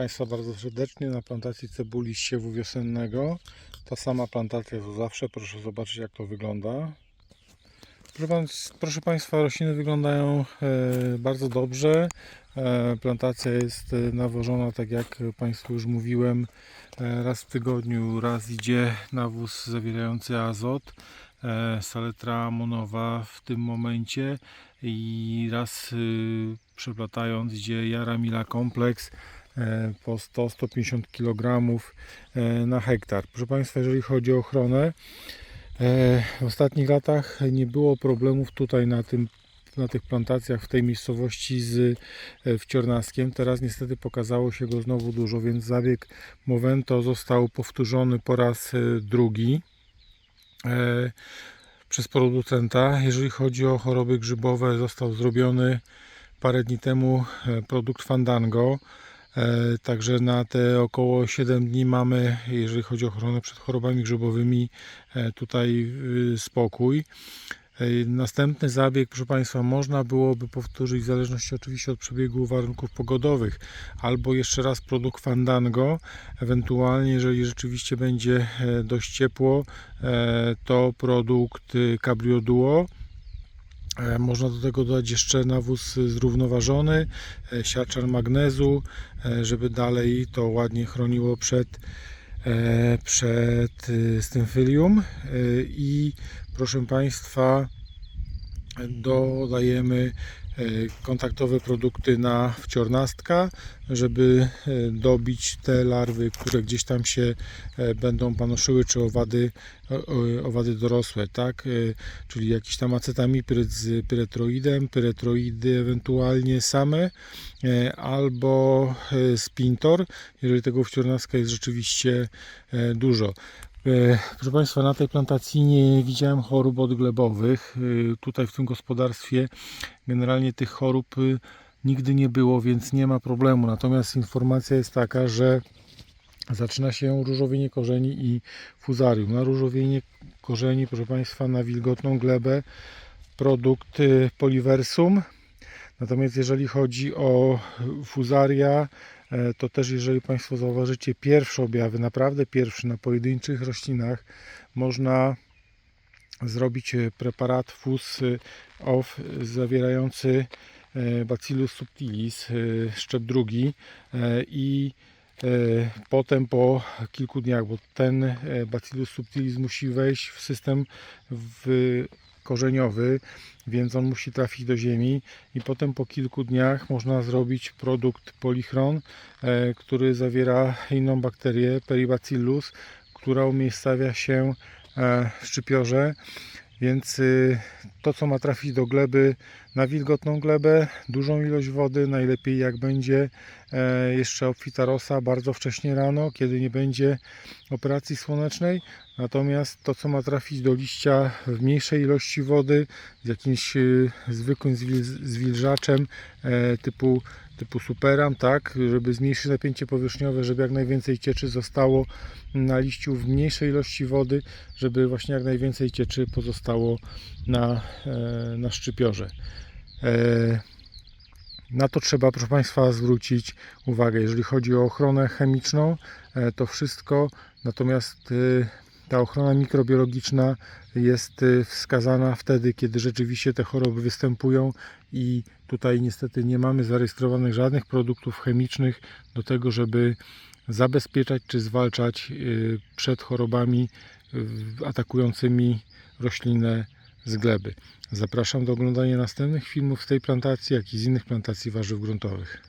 Państwa bardzo serdecznie na plantacji cebuli z siewu wiosennego. Ta sama plantacja co zawsze. Proszę zobaczyć jak to wygląda. Proszę, Państwa, rośliny wyglądają e, bardzo dobrze. E, plantacja jest e, nawożona, tak jak Państwu już mówiłem, raz w tygodniu. Raz idzie nawóz zawierający azot, saletra amonowa w tym momencie i raz y, przeplatając idzie Jaramila kompleks po 100-150 kg e, na hektar. Proszę Państwa, jeżeli chodzi o ochronę, e, w ostatnich latach nie było problemów tutaj na tym na tych plantacjach w tej miejscowości z e, wciornaskiem. Teraz niestety pokazało się go znowu dużo, więc zabieg Movento został powtórzony po raz e, drugi e, przez producenta. Jeżeli chodzi o choroby grzybowe, został zrobiony parę dni temu e, produkt Fandango. E, Także na te około 7 dni mamy, jeżeli chodzi o ochronę przed chorobami grzybowymi, e, tutaj spokój. E, Następny zabieg, proszę Państwa, można byłoby powtórzyć w zależności oczywiście od przebiegu warunków pogodowych, albo jeszcze raz produkt Fandango, ewentualnie jeżeli rzeczywiście będzie dość ciepło, to produkt y, Cabrio Duo. E, Można do tego dodać jeszcze nawóz zrównoważony, e, siarczan magnezu, e, żeby dalej to ładnie chroniło przed, przed y, stymfylium. E, I proszę Państwa, dodajemy e, kontaktowe produkty na wciornastka, żeby e, dobić te larwy, które gdzieś tam się e, będą panoszyły, czy owady, owady dorosłe, tak? Czyli jakiś tam acetamipryt z pyretroidem, pyretroidy ewentualnie same, albo spintor, jeżeli tego wciornaska jest rzeczywiście dużo. E, Proszę Państwa, na tej plantacji nie widziałem chorób odglebowych. E, Tutaj w tym gospodarstwie generalnie tych chorób y, nigdy nie było, więc nie ma problemu. Natomiast informacja jest taka, że zaczyna się różowienie korzeni i fuzarium. Na różowienie korzeni, proszę Państwa, na wilgotną glebę produkt Poliversum. Natomiast jeżeli chodzi o fuzaria, e, to też jeżeli Państwo zauważycie pierwsze objawy, naprawdę pierwsze na pojedynczych roślinach, można zrobić e, preparat FUS y, OFF zawierający e, Bacillus subtilis, e, szczep drugi e, i e, potem po kilku dniach, bo ten e, Bacillus subtilis musi wejść w system w korzeniowy, więc on musi trafić do ziemi i potem po kilku dniach można zrobić produkt Polichron, e, który zawiera inną bakterię, Peribacillus, która umiejscawia się e, w szczypiorze, więc y, to co ma trafić do gleby, na wilgotną glebę, dużą ilość wody, najlepiej jak będzie e, jeszcze obfitarosa bardzo wcześnie rano, kiedy nie będzie operacji słonecznej, natomiast to co ma trafić do liścia w mniejszej ilości wody, z jakimś y, zwykłym zwil, zwilżaczem e, typu, typu superam, tak, żeby zmniejszyć napięcie powierzchniowe, żeby jak najwięcej cieczy zostało na liściu w mniejszej ilości wody, żeby właśnie jak najwięcej cieczy pozostało na, e, na szczypiorze. E, Na to trzeba, proszę Państwa, zwrócić uwagę. Jeżeli chodzi o ochronę chemiczną, e, to wszystko, natomiast ta ochrona mikrobiologiczna jest e, wskazana wtedy, kiedy rzeczywiście te choroby występują i tutaj niestety nie mamy zarejestrowanych żadnych produktów chemicznych do tego, żeby zabezpieczać czy zwalczać y, przed chorobami y, atakującymi roślinę z gleby. Zapraszam do oglądania następnych filmów z tej plantacji, jak i z innych plantacji warzyw gruntowych.